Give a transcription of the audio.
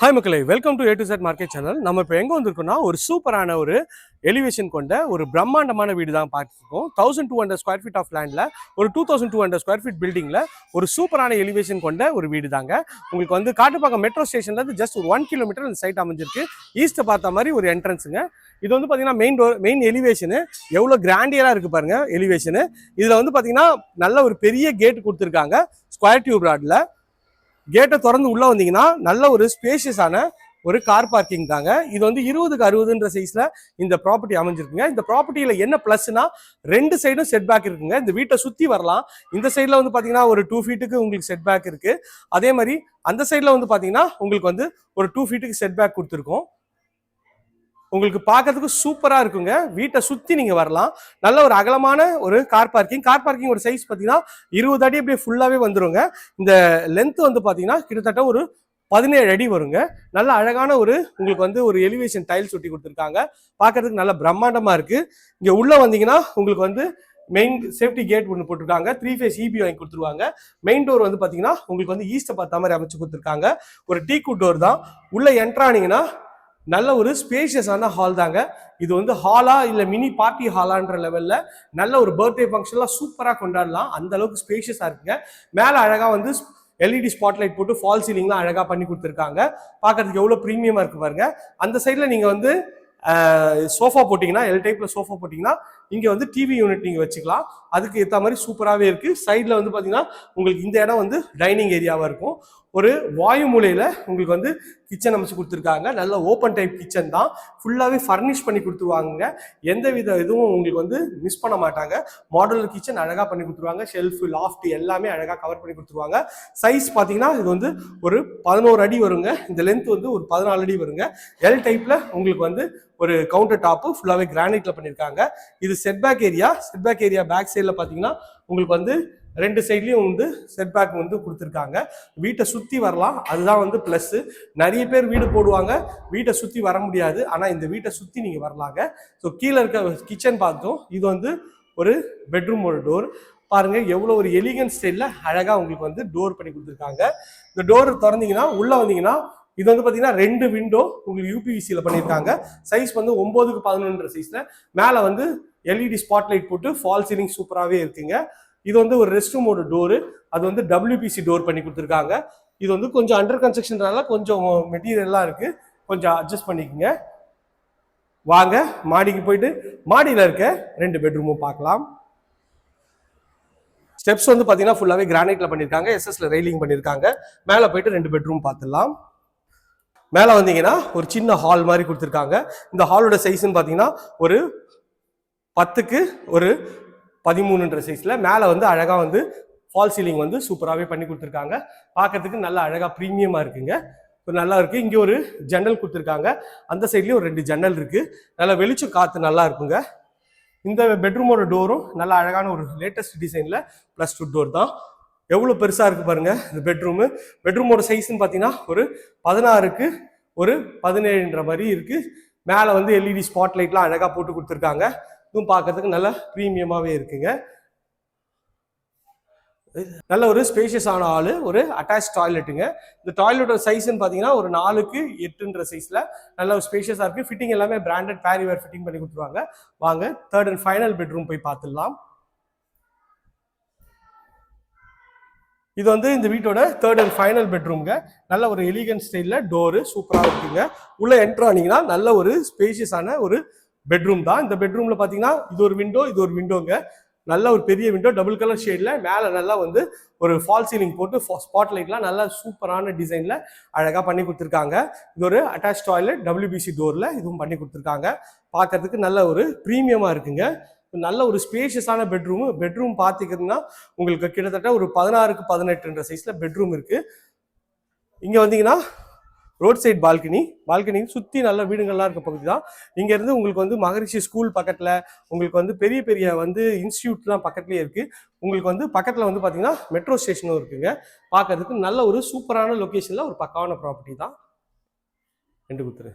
Hi மக்களை welcome to A to Z market channel நம்ம இப்போ எங்கே வந்திருக்கோம்னா ஒரு சூப்பரான ஒரு எலிவேஷன் கொண்ட ஒரு பிரம்மாண்டமான வீடு தான் பார்த்துருக்கோம். Thousand two hundred square feet of லேண்டில் ஒரு two thousand two hundred square feet பில்டிங்கில் ஒரு சூப்பரான எலிவேஷன் கொண்ட ஒரு வீடு தாங்க. உங்களுக்கு வந்து காட்டுப்பாக்கம் மெட்ரோ ஸ்டேஷன்லேருந்து ஜஸ்ட் ஒரு ஒன் கிலோமீட்டர் இந்த சைட் அமைஞ்சிருக்கு. ஈஸ்ட்டை பார்த்த மாதிரி ஒரு என்ட்ரன்ஸுங்க இது வந்து பார்த்தீங்கன்னா மெயின் டோர் மெயின் எலிவேஷனு எவ்வளோ கிராண்டியராக இருக்குது பாருங்கள் எலிவேஷனு இதில் வந்து பார்த்தீங்கன்னா நல்ல ஒரு பெரிய கேட் கொடுத்துருக்காங்க ஸ்கொயர் டியூப் ராடில் கேட்டை திறந்து உள்ளே வந்தீங்கன்னா நல்ல ஒரு ஸ்பேஷியஸான ஒரு கார் பார்க்கிங் தாங்க. இது வந்து இருபதுக்கு அறுபதுன்ற சைஸ்ல இந்த ப்ராப்பர்ட்டி அமைஞ்சிருக்குங்க. இந்த ப்ராப்பர்ட்டியில என்ன பிளஸ்னா ரெண்டு சைடும் செட் பேக் இருக்குங்க. இந்த வீட்டை சுத்தி வரலாம். இந்த சைட்ல வந்து பாத்தீங்கன்னா ஒரு டூ ஃபீட்டுக்கு உங்களுக்கு செட் பேக் இருக்கு. அதே மாதிரி அந்த சைட்ல வந்து பாத்தீங்கன்னா உங்களுக்கு வந்து ஒரு டூ ஃபீட்டுக்கு செட் பேக் கொடுத்துருக்கோம். உங்களுக்கு பார்க்கறதுக்கு சூப்பராக இருக்குங்க. வீட்டை சுற்றி நீங்கள் வரலாம். நல்ல ஒரு அகலமான ஒரு கார் பார்க்கிங் கார் பார்க்கிங் ஒரு சைஸ் பார்த்தீங்கன்னா இருபது அடி அப்படியே ஃபுல்லாகவே வந்துருங்க. இந்த லென்த் வந்து பார்த்தீங்கன்னா கிட்டத்தட்ட ஒரு பதினேழு அடி வருங்க. நல்ல அழகான ஒரு உங்களுக்கு வந்து ஒரு எலிவேஷன் டைல்ஸ் ஒட்டி கொடுத்துருக்காங்க. பார்க்கறதுக்கு நல்ல பிரம்மாண்டமாக இருக்குது இங்கே உள்ளே வந்தீங்கன்னா உங்களுக்கு வந்து மெயின் சேஃப்டி கேட் ஒன்று போட்டிருக்காங்க. த்ரீ ஃபேஸ் இபி வாங்கி கொடுத்துருவாங்க. மெயின் டோர் வந்து பார்த்தீங்கன்னா உங்களுக்கு வந்து ஈஸ்ட்டை பார்த்த மாதிரி அமைச்சு கொடுத்துருக்காங்க. ஒரு டீ குட் டோர் தான். உள்ளே என்ட்ரானீங்கன்னா நல்ல ஒரு ஸ்பேஷியஸான ஹால் தாங்க. இது வந்து ஹாலா இல்லை மினி பார்ட்டி ஹாலான்ற லெவலில் நல்ல ஒரு பர்த்டே ஃபங்க்ஷன்லாம் சூப்பராக கொண்டாடலாம். அந்த அளவுக்கு ஸ்பேஷியஸாக இருக்குங்க. மேலே அழகாக வந்து எல்இடி ஸ்பாட்லைட் போட்டு ஃபால் சீலிங்லாம் அழகாக பண்ணி கொடுத்துருக்காங்க. பார்க்கறதுக்கு எவ்வளோ ப்ரீமியமாக இருக்கு பாருங்க. அந்த சைடில் நீங்கள் வந்து சோஃபா போட்டிங்கன்னா எல் டைப்பில் சோஃபா போட்டிங்கன்னா இங்கே வந்து டிவி யூனிட் நீங்கள் வச்சுக்கலாம். அதுக்கு ஏற்ற மாதிரி சூப்பராகவே இருக்குது சைடில் வந்து பார்த்தீங்கன்னா உங்களுக்கு இந்த இடம் வந்து டைனிங் ஏரியாவாக இருக்கும். ஒரு வாயு மூலையில் உங்களுக்கு வந்து கிச்சன் அமைச்சு கொடுத்துருக்காங்க. நல்ல ஓப்பன் டைப் கிச்சன் தான். ஃபுல்லாகவே ஃபர்னிஷ் பண்ணி கொடுத்துருவாங்க. எந்த வித இதுவும் உங்களுக்கு வந்து மிஸ் பண்ண மாட்டாங்க. மாடலர் கிச்சன் அழகாக பண்ணி கொடுத்துருவாங்க. ஷெல்ஃபு லாஃப்ட் எல்லாமே அழகாக கவர் பண்ணி கொடுத்துருவாங்க. சைஸ் பார்த்தீங்கன்னா இது வந்து ஒரு பதினோரு அடி வருங்க. இந்த லென்த் வந்து ஒரு பதினாலு அடி வருங்க. எல் டைப்பில் உங்களுக்கு வந்து ஒரு கவுண்டர் டாப்பு ஃபுல்லாகவே கிரானைட்டில் பண்ணியிருக்காங்க இது setback area setback area back சைடில் பார்த்தீங்கன்னா உங்களுக்கு வந்து ரெண்டு சைட்லேயும் வந்து செட்பேக் வந்து கொடுத்துருக்காங்க. வீட்டை சுற்றி வரலாம். அதுதான் வந்து ப்ளஸ்ஸு நிறைய பேர் வீடு போடுவாங்க. வீட்டை சுற்றி வர முடியாது. ஆனால் இந்த வீட்டை சுற்றி நீங்கள் வரலாங்க. ஸோ கீழே இருக்க கிச்சன் பார்த்தோம். இது வந்து ஒரு பெட்ரூமோட டோர் பாருங்கள் எவ்வளோ ஒரு எலிகன் ஸ்டைலில் அழகாக உங்களுக்கு வந்து டோர் பண்ணி கொடுத்துருக்காங்க. இந்த டோர் திறந்தீங்கன்னா உள்ளே வந்தீங்கன்னா இது வந்து பார்த்தீங்கன்னா ரெண்டு விண்டோ உங்களுக்கு யூபிவிசியில் பண்ணியிருக்காங்க சைஸ் வந்து ஒம்போதுக்கு பதினொன்று சைஸில் மேலே வந்து எல்இடி ஸ்பாட்லைட் போட்டு ஃபால் சீலிங் சூப்பராகவே இருக்குங்க. இது வந்து ஒரு ரெஸ்ட் ரூமோட டோரு அது வந்து டபிள்யூபிசி டோர் பண்ணி கொடுத்துருக்காங்க. இது வந்து கொஞ்சம் அண்டர் கன்ஸ்ட்ரக்ஷன்னால கொஞ்சம் மெட்டீரியல்லாம் இருக்குது கொஞ்சம் அட்ஜஸ்ட் பண்ணிக்கோங்க. வாங்க மாடிக்கு போயிட்டு மாடியில் இருக்க ரெண்டு பெட்ரூமும் பார்க்கலாம். ஸ்டெப்ஸ் வந்து பார்த்தீங்கன்னா ஃபுல்லாகவே கிரானைட்டில் பண்ணியிருக்காங்க எஸ்எஸ்ல ரெயிலிங் பண்ணியிருக்காங்க மேலே போயிட்டு ரெண்டு பெட்ரூம் பார்த்துடலாம். மேலே வந்தீங்கன்னா ஒரு சின்ன ஹால் மாதிரி கொடுத்துருக்காங்க. இந்த ஹாலோட சைஸ்ன்னு பார்த்தீங்கன்னா ஒரு பத்துக்கு ஒரு பதிமூணுன்ற சைஸில் மேலே வந்து அழகாக வந்து ஃபால் சீலிங் வந்து சூப்பராகவே பண்ணி கொடுத்துருக்காங்க. பார்க்கறதுக்கு நல்லா அழகாக ப்ரீமியமாக இருக்குங்க. ஒரு நல்லா இருக்குது இங்கே ஒரு ஜன்னல் கொடுத்துருக்காங்க. அந்த சைட்லேயும் ஒரு ரெண்டு ஜன்னல் இருக்குது நல்லா வெளிச்சம் காற்று நல்லா இருக்குங்க. இந்த பெட்ரூமோட டோரும் நல்லா அழகான ஒரு லேட்டஸ்ட் டிசைனில் ப்ளஸ் டூ டோர் தான். எவ்வளோ பெருசாக இருக்குது பாருங்க இந்த பெட்ரூமு பெட்ரூமோட சைஸ்ன்னு பார்த்தீங்கன்னா ஒரு பதினாறுக்கு ஒரு பதினேழுன்ற மாதிரி இருக்குது மேலே வந்து எல்இடி ஸ்பாட் லைட்லாம் அழகாக போட்டு கொடுத்துருக்காங்க. இதுவும் பார்க்கறதுக்கு நல்ல ப்ரீமியமாகவே இருக்குங்க. நல்ல ஒரு ஸ்பேஷியஸான ஆள் ஒரு அட்டாச் டாய்லெட்டுங்க இந்த டாய்லெட்டோட சைஸ்ன்னு பார்த்தீங்கன்னா ஒரு நாலுக்கு எட்டுன்ற சைஸில் நல்ல ஒரு ஸ்பேஷியஸாக இருக்குது ஃபிட்டிங் எல்லாமே பிராண்டட் பேரிவேர் ஃபிட்டிங் பண்ணி கொடுத்துருவாங்க. வாங்க தேர்ட் அண்ட் ஃபைனல் பெட்ரூம் போய் பார்த்துடலாம். இது வந்து இந்த வீட்டோட தேர்ட் அண்ட் ஃபைனல் பெட்ரூம்ங்க நல்ல ஒரு எலிகன் ஸ்டைலில் டோரு சூப்பராக இருக்குங்க. உள்ளே என்ட்ரு ஆனீங்கன்னா நல்ல ஒரு ஸ்பேஷியஸான ஒரு பெட்ரூம் தான். இந்த பெட்ரூமில் பார்த்தீங்கன்னா இது ஒரு விண்டோ இது ஒரு விண்டோங்க நல்ல ஒரு பெரிய விண்டோ டபுள் கலர் ஷேடில் மேலே நல்லா வந்து ஒரு ஃபால் சீலிங் போட்டு ஸ்பாட் லைட்லாம் நல்லா சூப்பரான டிசைனில் அழகாக பண்ணி கொடுத்துருக்காங்க. இது ஒரு அட்டாச் டாய்லெட் டபிள்யூபிசி டோரில் இதுவும் பண்ணி கொடுத்துருக்காங்க. பார்க்கறதுக்கு நல்ல ஒரு ப்ரீமியமாக இருக்குங்க. நல்ல ஒரு ஸ்பேஷியஸான பெட்ரூம் பெட்ரூம் பார்த்திங்கன்னா உங்களுக்கு கிட்டத்தட்ட ஒரு பதினாறுக்கு பதினெட்டுன்ற சைஸில் பெட்ரூம் இருக்குது இங்கே வந்தீங்கன்னா ரோட் சைட் பால்கனி பால்கனி சுற்றி நல்ல வீடுகள்லாம் இருக்க பகுதி தான். இங்கேருந்து உங்களுக்கு வந்து மகரிஷி ஸ்கூல் பக்கத்தில் உங்களுக்கு வந்து பெரிய பெரிய வந்து இன்ஸ்டியூட்லாம் பக்கத்துலேயே இருக்குது உங்களுக்கு வந்து பக்கத்தில் வந்து பார்த்தீங்கன்னா மெட்ரோ ஸ்டேஷனும் இருக்குங்க. பார்க்கறதுக்கு நல்ல ஒரு சூப்பரான லொக்கேஷனில் ஒரு பக்காவான ப்ராப்பர்ட்டி தான். ரெண்டு குத்துரு.